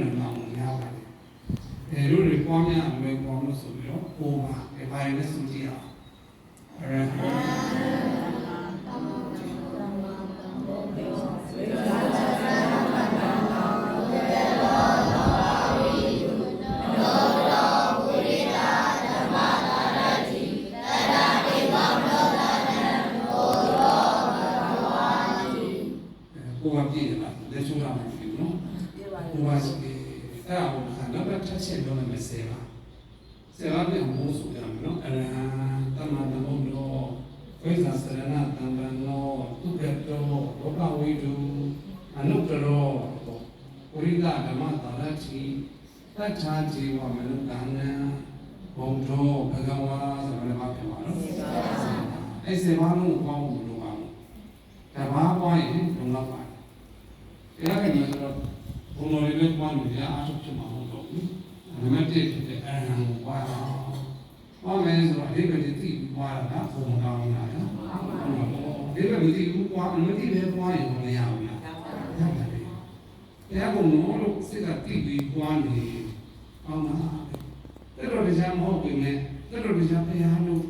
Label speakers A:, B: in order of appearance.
A: နေမှာမများပါဘူးအဲတို့တွေပွားများအလွယ်ပွားလို့ဆိုပြီးတော့ပိုးပါအဲဘာလဲဆိုကြည့်အောင် ကိုယ်ကပြည့်တယ်လားလက်ချိုးလာမှမဖြစ်ဘူးနော်ကိုယ်ကစီအဲ့ဒါကိုခါတော့တစ်ချက်ပြောမယ်ဆယ်ပါဆယ်ပါပြန်မိုးဆိုကြမယ်နော်အရဟံတမန်တော်တော်ဝိဇ္ဇာစရဏတံပံနောသူကတောဘောကဝိတုအနုတ္တရောပုရိသဓမ္မတာရတိတတ္ထာဇေဝမနုဿာနံဘုံတော်ဘဂဝါဆိုတဲ့မှာပြန်ပါနော်အဲ့ဆယ်ပါလုံးကိုပေါင်းလို့လို့ပါဓမ္မပွားရင်လုံလောက်ပါ တရားကနေဆိုတော့ဘုံတော်လေးလည်းပွားလို့ရအားထုတ်ချင်မှာမဟုတ်တော့ဘူးနံပါတ်1ဖြစ်တဲ့အရဟံကိုပွားတာပွားမယ်ဆိုတော့အဓိပ္ပာယ်သိပြီးပွားတာကဘုံတော်လာနော်ဒီကနေ့ဒီဘူးပွားမသိပဲပွားရင်မရဘူးလားတရားကုန်လို့စိတ်ကတိပြီးပွားနေအောင်လားတဲ့တော့တရားမဟုတ်ဘူးလေတဲ့တော့တရားဘုရားလို့